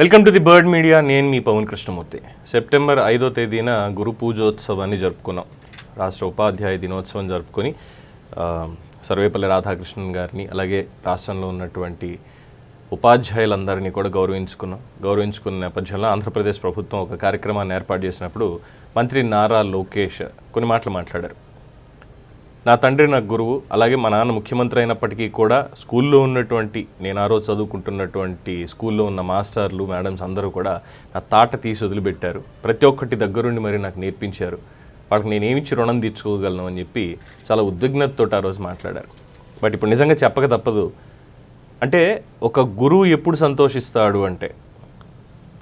Welcome to the bird media. నేను మీ Pawan Krishnamurthy. September ఐదో తేదీన గురు పూజోత్సవాన్ని జరుపుకున్నాం. రాష్ట్ర ఉపాధ్యాయ దినోత్సవం జరుపుకొని సర్వేపల్లి రాధాకృష్ణన్ గారిని అలాగే రాష్ట్రంలో ఉన్నటువంటి ఉపాధ్యాయులందరినీ కూడా గౌరవించుకున్నాం. గౌరవించుకున్న నేపథ్యంలో ఆంధ్రప్రదేశ్ ప్రభుత్వం ఒక కార్యక్రమాన్ని ఏర్పాటు చేసినప్పుడు మంత్రి నారా లోకేష్ కొన్ని మాటలు మాట్లాడారు. నా తండ్రి నాకు గురువు అలాగే మా నాన్న ముఖ్యమంత్రి అయినప్పటికీ కూడా స్కూల్లో ఉన్నటువంటి నేను ఆ రోజు చదువుకుంటున్నటువంటి స్కూల్లో ఉన్న మాస్టర్లు మేడమ్స్ అందరూ కూడా నా తాట తీసి వదిలిపెట్టారు. ప్రతి ఒక్కటి దగ్గరుండి మరి నాకు నేర్పించారు. వాళ్ళకి నేను ఏమిచ్చి రుణం తీర్చుకోగలను అని చెప్పి చాలా ఉద్విగ్నతతో ఆ రోజు మాట్లాడారు. బట్ ఇప్పుడు నిజంగా చెప్పక తప్పదు. అంటే ఒక గురువు ఎప్పుడు సంతోషిస్తాడు అంటే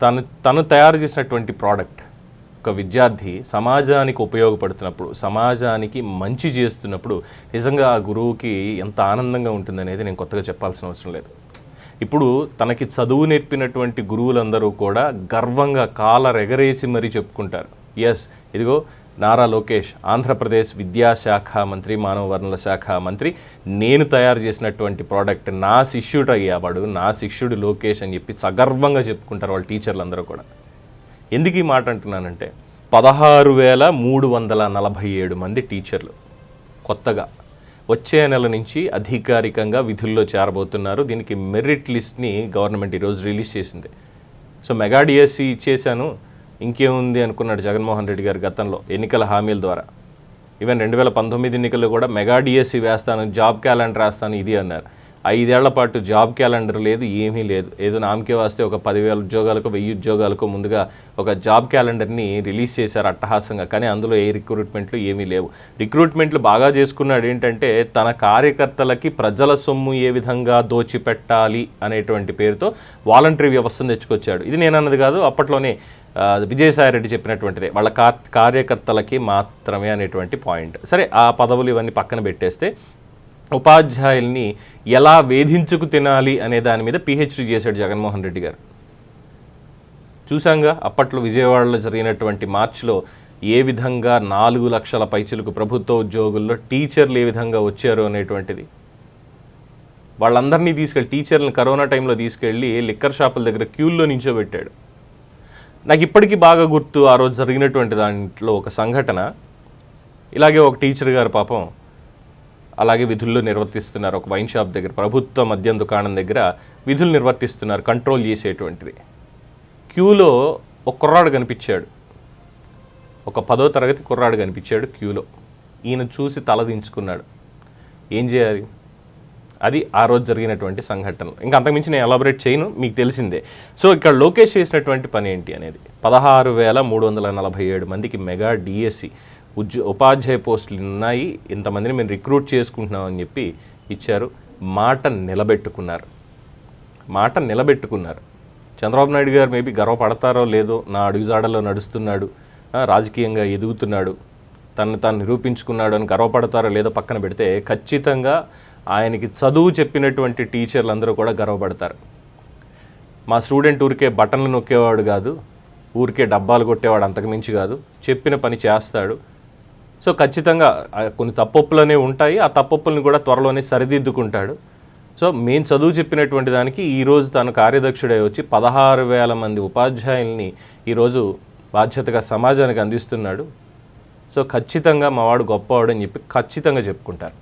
తను తను తయారు చేసినటువంటి ప్రోడక్ట్ ఒక విద్యార్థి సమాజానికి ఉపయోగపడుతున్నప్పుడు సమాజానికి మంచి చేస్తున్నప్పుడు నిజంగా ఆ గురువుకి ఎంత ఆనందంగా ఉంటుందనేది నేను కొత్తగా చెప్పాల్సిన అవసరం లేదు. ఇప్పుడు తనకి చదువు నేర్పినటువంటి గురువులందరూ కూడా గర్వంగా కాల రెగరేసి మరీ చెప్పుకుంటారు. ఎస్ ఇదిగో నారా లోకేష్ ఆంధ్రప్రదేశ్ విద్యాశాఖ మంత్రి మానవ వనరుల శాఖ మంత్రి. నేను తయారు చేసినటువంటి ప్రోడక్ట్ నా శిష్యుడు అయ్యావాడు నా శిష్యుడు లోకేష్ అని చెప్పి సగర్వంగా చెప్పుకుంటారు వాళ్ళ టీచర్లు అందరూ కూడా. ఎందుకు ఈ మాట అంటున్నానంటే పదహారు వేల మూడు వందల నలభై ఏడు మంది టీచర్లు కొత్తగా వచ్చే నెల నుంచి అధికారికంగా విధుల్లో చేరబోతున్నారు. దీనికి మెరిట్ లిస్ట్ని గవర్నమెంట్ ఈరోజు రిలీజ్ చేసింది. సో మెగా డిఎస్సి ఇచ్చేశాను ఇంకేముంది అనుకున్నాడు జగన్మోహన్ రెడ్డి గారు గతంలో ఎన్నికల హామీల ద్వారా. ఈవెన్ రెండు వేల పంతొమ్మిది ఎన్నికల్లో కూడా మెగా డిఎస్సి వేస్తాను జాబ్ క్యాలెండర్ రాస్తాను ఇది అన్నారు. ఐదేళ్ళ పాటు జాబ్ క్యాలెండర్ లేదు ఏమీ లేదు. ఏదో నామకే వస్తే ఒక పదివేల ఉద్యోగాలకు వెయ్యి ఉద్యోగాలకు ముందుగా ఒక జాబ్ క్యాలెండర్ని రిలీజ్ చేశారు అట్టహాసంగా. కానీ అందులో ఏ రిక్రూట్మెంట్లు ఏమీ లేవు. రిక్రూట్మెంట్లు బాగా చేసుకున్నాడు ఏంటంటే తన కార్యకర్తలకి ప్రజల సొమ్ము ఏ విధంగా దోచిపెట్టాలి అనేటువంటి పేరుతో వాలంటరీ వ్యవస్థను తెచ్చుకొచ్చాడు. ఇది నేను అన్నది కాదు అప్పట్లోనే విజయసాయిరెడ్డి విజయసాయి రెడ్డి చెప్పినటువంటిదే. వాళ్ళ కార్ కార్యకర్తలకి మాత్రమే అనేటువంటి పాయింట్. సరే ఆ పదవులు ఇవన్నీ పక్కన పెట్టేస్తే ఉపాధ్యాయుల్ని ఎలా వేధించుకు తినాలి అనే దాని మీద పిహెచ్డి చేశాడు జగన్మోహన్ రెడ్డి గారు. చూసాంగా అప్పట్లో విజయవాడలో జరిగినటువంటి మార్చిలో ఏ విధంగా నాలుగు లక్షల పైచులకు ప్రభుత్వ ఉద్యోగుల్లో టీచర్లు ఏ విధంగా వచ్చారు అనేటువంటిది. వాళ్ళందరినీ తీసుకెళ్ళి టీచర్లను కరోనా టైంలో తీసుకెళ్ళి లిక్కర్ షాపుల దగ్గర క్యూల్లో నించోబెట్టాడు. నాకు ఇప్పటికీ బాగా గుర్తు ఆ రోజు జరిగినటువంటి దాంట్లో ఒక సంఘటన. ఇలాగే ఒక టీచర్ గారు పాపం అలాగే విధుల్లో నిర్వర్తిస్తున్నారు. ఒక వైన్ షాప్ దగ్గర ప్రభుత్వ మద్యం దుకాణం దగ్గర విధులు నిర్వర్తిస్తున్నారు కంట్రోల్ చేసేటువంటిది. క్యూలో ఒక కుర్రాడు కనిపించాడు. ఒక పదో తరగతి కుర్రాడు కనిపించాడు క్యూలో. ఈయన చూసి తలదించుకున్నాడు ఏం చేయాలి? అది ఆ రోజు జరిగినటువంటి సంఘటనలు. ఇంకా అంతకుమించి నేను ఎలాబరేట్ చేయను మీకు తెలిసిందే. సో ఇక్కడ లోకేష్ చేసినటువంటి పని ఏంటి అనేది? పదహారు వేల మూడు వందల నలభై ఏడు మందికి మెగా డిఎస్సి ఉద్యో ఉపాధ్యాయ పోస్టులు ఉన్నాయి ఇంతమందిని మేము రిక్రూట్ చేసుకుంటున్నామని చెప్పి ఇచ్చారు. మాట నిలబెట్టుకున్నారు. మాట నిలబెట్టుకున్నారు. చంద్రబాబు నాయుడు గారు మేబీ గర్వపడతారో లేదో నా అడుగుజాడలో నడుస్తున్నాడు రాజకీయంగా ఎదుగుతున్నాడు తను తాను నిరూపించుకున్నాడు అని గర్వపడతారో లేదో పక్కన పెడితే ఖచ్చితంగా ఆయనకి చదువు చెప్పినటువంటి టీచర్లు అందరూ కూడా గర్వపడతారు. మా స్టూడెంట్ ఊరికే బటన్లు నొక్కేవాడు కాదు ఊరికే డబ్బాలు కొట్టేవాడు అంతకుమించి కాదు చెప్పిన పని చేస్తాడు. సో ఖచ్చితంగా కొన్ని తప్పొప్పులు అనేవి ఉంటాయి. ఆ తప్పొప్పులను కూడా త్వరలోనే సరిదిద్దుకుంటాడు. సో మేము చదువు చెప్పినటువంటి దానికి ఈరోజు తాను కార్యదక్షుడై వచ్చి పదహారు వేల మంది ఉపాధ్యాయుల్ని ఈరోజు బాధ్యతగా సమాజానికి అందిస్తున్నాడు. సో ఖచ్చితంగా మావాడు గొప్పవాడు అని చెప్పి ఖచ్చితంగా చెప్పుకుంటారు.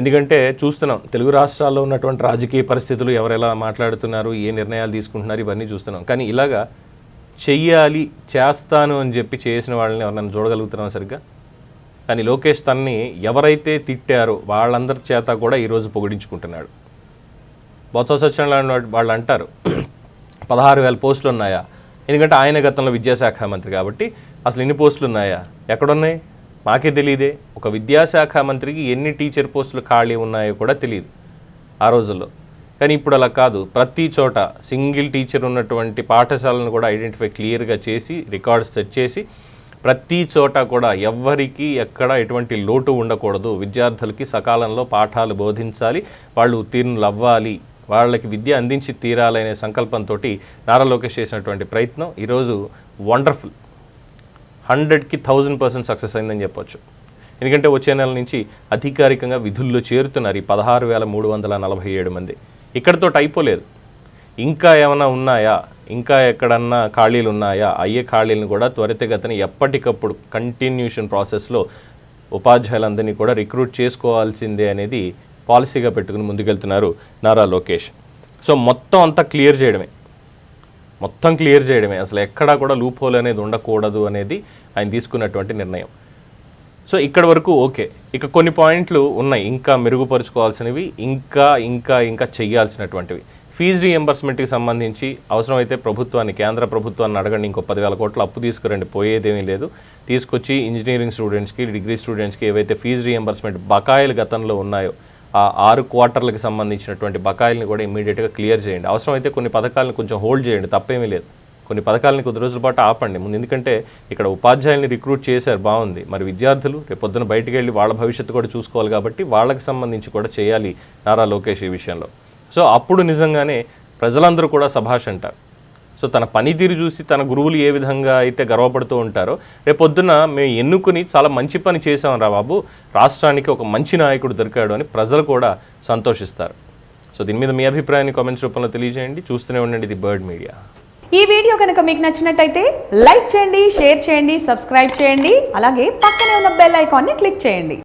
ఎందుకంటే చూస్తున్నాం తెలుగు రాష్ట్రాల్లో ఉన్నటువంటి రాజకీయ పరిస్థితులు ఎవరెలా మాట్లాడుతున్నారు ఏ నిర్ణయాలు తీసుకుంటున్నారు ఇవన్నీ చూస్తున్నాం. కానీ ఇలాగా చెయ్యాలి చేస్తాను అని చెప్పి చేసిన వాళ్ళని ఎవరైనా చూడగలుగుతున్నాం సరిగ్గా? కానీ లోకేష్ తన్ని ఎవరైతే తిట్టారో వాళ్ళందరి చేత కూడా ఈరోజు పొగిడించుకుంటున్నాడు. బొత్స సత్యనారాయణ వాళ్ళు అంటారు పదహారు వేల పోస్టులు ఉన్నాయా? ఎందుకంటే ఆయన గతంలో విద్యాశాఖ మంత్రి కాబట్టి అసలు ఎన్ని పోస్టులు ఉన్నాయా? ఎక్కడున్నాయి? మాకే తెలియదే ఒక విద్యాశాఖ మంత్రికి ఎన్ని టీచర్ పోస్టులు ఖాళీ ఉన్నాయో కూడా తెలియదు ఆ రోజుల్లో. కానీ ఇప్పుడు అలా కాదు. ప్రతి చోట సింగిల్ టీచర్ ఉన్నటువంటి పాఠశాలను కూడా ఐడెంటిఫై క్లియర్గా చేసి రికార్డ్స్ సెట్ చేసి ప్రతి చోట కూడా ఎవ్వరికి ఎక్కడ ఎటువంటి లోటు ఉండకూడదు. విద్యార్థులకి సకాలంలో పాఠాలు బోధించాలి. వాళ్ళు ఉత్తీర్ణులు అవ్వాలి వాళ్ళకి విద్య అందించి తీరాలనే సంకల్పంతో నారా లోకేష్ చేసినటువంటి ప్రయత్నం. ఈరోజు వండర్ఫుల్. హండ్రెడ్కి థౌజండ్ పర్సెంట్ సక్సెస్ అయిందని చెప్పొచ్చు. ఎందుకంటే వచ్చే నెల నుంచి అధికారికంగా విధుల్లో చేరుతున్నారు ఈ పదహారు వేల మూడు వందల నలభై ఏడు మంది. ఇక్కడితో అయిపోలేదు ఇంకా ఏమైనా ఉన్నాయా? ఇంకా ఎక్కడన్నా ఖాళీలు ఉన్నాయా అయ్యే ఖాళీలను కూడా త్వరితగతిన ఎప్పటికప్పుడు కంటిన్యూషన్ ప్రాసెస్లో ఉపాధ్యాయులందరినీ కూడా రిక్రూట్ చేసుకోవాల్సిందే అనేది పాలసీగా పెట్టుకుని ముందుకెళ్తున్నారు నారా లోకేష్. సో మొత్తం అంతా క్లియర్ చేయడమే. మొత్తం క్లియర్ చేయడమే. అసలు ఎక్కడా కూడా లూప్ హోల్ అనేది ఉండకూడదు అనేది ఆయన తీసుకున్నటువంటి నిర్ణయం. సో ఇక్కడ వరకు ఓకే. ఇక కొన్ని పాయింట్లు ఉన్నాయి. ఇంకా మెరుగుపరుచుకోవాల్సినవి ఇంకా ఇంకా ఇంకా చెయ్యాల్సినటువంటివి ఫీజు రీఎంబర్స్మెంట్కి సంబంధించి అవసరమైతే ప్రభుత్వాన్ని కేంద్ర ప్రభుత్వాన్ని అడగండి ఇంకో పదివేల కోట్ల అప్పు తీసుకురండి పోయేదేమీ లేదు. తీసుకొచ్చి ఇంజనీరింగ్ స్టూడెంట్స్కి డిగ్రీ స్టూడెంట్స్కి ఏవైతే ఫీజు రీఎంబర్స్మెంట్ బకాయిలు గతంలో ఉన్నాయో ఆ ఆరు క్వార్టర్లకు సంబంధించినటువంటి బకాయిల్ని కూడా ఇమీడియట్గా క్లియర్ చేయండి. అవసరమైతే కొన్ని పథకాలను కొంచెం హోల్డ్ చేయండి తప్పేమీ లేదు. కొన్ని పథకాలని కొద్ది రోజుల పాటు ఆపండి. ముందు ఎందుకంటే ఇక్కడ ఉపాధ్యాయుల్ని రిక్రూట్ చేశారు బాగుంది. మరి విద్యార్థులు రేపొద్దున బయటికి వెళ్ళి వాళ్ళ భవిష్యత్తు కూడా చూసుకోవాలి కాబట్టి వాళ్ళకి సంబంధించి కూడా చేయాలి నారా లోకేష్ ఈ విషయంలో. సో అప్పుడు నిజంగానే ప్రజలందరూ కూడా సభాష్ అంటారు. సో తన పనితీరు చూసి తన గురువులు ఏ విధంగా అయితే గర్వపడుతూ ఉంటారో రేపొద్దున మేము ఎన్నుకుని చాలా మంచి పని చేసాం రా బాబు రాష్ట్రానికి ఒక మంచి నాయకుడు దొరికాడు అని ప్రజలు కూడా సంతోషిస్తారు. సో దీని మీద మీ అభిప్రాయాన్ని కామెంట్స్ రూపంలో తెలియజేయండి. చూస్తూనే ఉండండి ఇది బర్డ్ మీడియా. ఈ వీడియో కనుక మీకు నచ్చినట్టయితే లైక్ చేయండి షేర్ చేయండి సబ్స్క్రైబ్ చేయండి అలాగే పక్కనే ఉన్న బెల్ ఐకాన్ని క్లిక్ చేయండి.